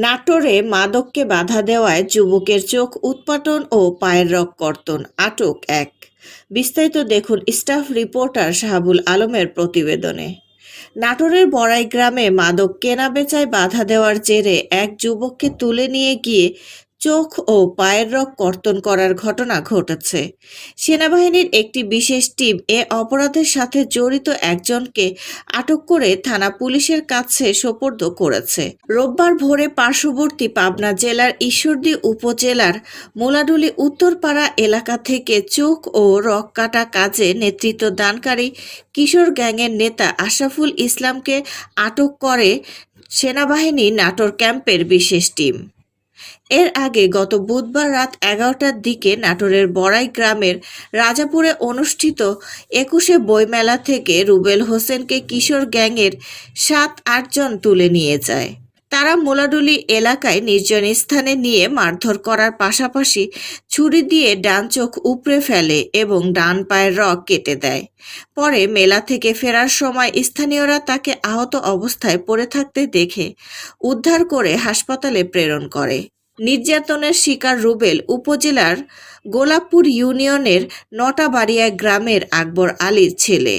নাটোরে মাদককে বাধা দেওয়ায় যুবকের চোখ উৎপাটন ও পায়ের রক কর্তন, আটক এক। বিস্তারিত দেখুন স্টাফ রিপোর্টার শাহাবুল আলমের প্রতিবেদনে। নাটোরের বড়াই গ্রামে মাদক কেনা বেচায় বাধা দেওয়ার জেরে এক যুবককে তুলে নিয়ে গিয়ে চোখ ও পায়ের রক কর্তন করার ঘটনা ঘটেছে। সেনাবাহিনীর একটি বিশেষ টিম এ অপরাধের সাথে জড়িত একজনকে আটক করে থানা পুলিশের কাছে সোপর্দ করেছে। রোববার ভোরে পার্শ্ববর্তী পাবনা জেলার ঈশ্বরদী উপজেলার মোলাডুলি উত্তরপাড়া এলাকা থেকে চোখ ও রক কাটা কাজে নেতৃত্ব দানকারী কিশোর গ্যাংয়ের নেতা আশরাফুল ইসলামকে আটক করে সেনাবাহিনী নাটোর ক্যাম্পের বিশেষ টিম। এর আগে গত বুধবার রাত এগারোটার দিকে নাটোরের বড়াই গ্রামের রাজাপুরে অনুষ্ঠিত একুশে বইমেলা থেকে রুবেল হোসেনকে কিশোর গ্যাংয়ের সাত আটজন তুলে নিয়ে যায়। তারা মোলাডুলি এলাকায় নির্জন স্থানে নিয়ে মারধর করার পাশাপাশি ছুরি দিয়ে ডান চোখ উপড়ে ফেলে এবং ডান পায়ের রক কেটে দেয়। পরে মেলা থেকে ফেরার সময় স্থানীয়রা তাকে আহত অবস্থায় পড়ে থাকতে দেখে উদ্ধার করে হাসপাতালে প্রেরণ করে। নির্যাতনের শিকার রুবেল উপজেলার গোলাপপুর ইউনিয়নের নটাবাড়িয়া গ্রামের আকবর আলীর ছেলে।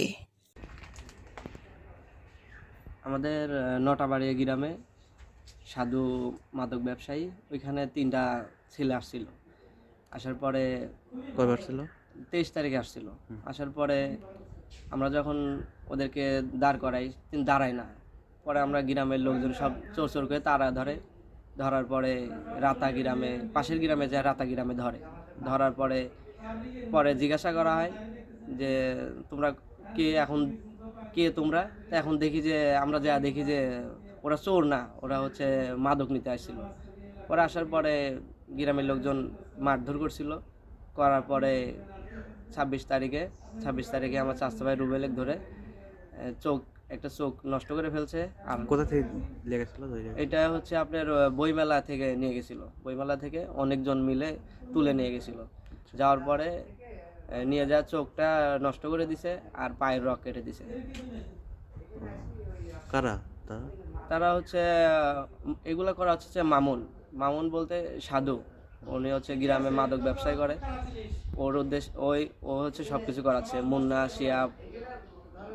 আমাদের নটাবাড়িয়া গ্রামে সাধু মাদক ব্যবসায়ী ওইখানে তিনটা ছেলে আসছিল। আসার পরে কয়বার ছিল? তেইশ তারিখে আসছিল। আসার পরে আমরা যখন ওদেরকে দাঁড় করাই দাঁড়ায় না। পরে আমরা গ্রামের লোকজন সব চোর চোর করে তারা ধরে। ধরার পরে রাতা গ্রামে পাশের গ্রামে যায় রাতা গ্রামে ধরে। ধরার পরে পরে জিজ্ঞাসা করা হয় যে তোমরা কে এখন কে তোমরা? তো এখন দেখি যে আমরা যা দেখি যে ওরা চোর না ওরা হচ্ছে মাদক নিতে আসছিল। ওরা আসার পরে গ্রামের লোকজন মারধর করছিল। করার পরে ছাব্বিশ তারিখে ছাব্বিশ তারিখে আমার চাষা ভাই রুবেলেক ধরে চোখ একটা চোখ নষ্ট করে ফেলছে। আর কোথা থেকে লেগেছিল এটা হচ্ছে আপনার বইমেলা থেকে নিয়ে গেছিল। বইমেলা থেকে অনেকজন মিলে তুলে নিয়ে গেছিল। যাওয়ার পরে নিয়ে যা চোখটা নষ্ট করে দিছে আর পায়ের রক কেটে দিছে। কারা? তারা? তারা হচ্ছে এগুলো করা হচ্ছে মামুন। মামুন বলতে সাধু। উনি হচ্ছে গ্রামে মাদক ব্যবসায় করে। ওর উদ্দেশ্য, ওই, ও হচ্ছে সব কিছু করাচ্ছে। মুন্না, শিয়াব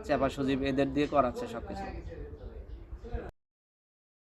চেপা সজীব এদের দিয়ে করাচ্ছে সব কিছু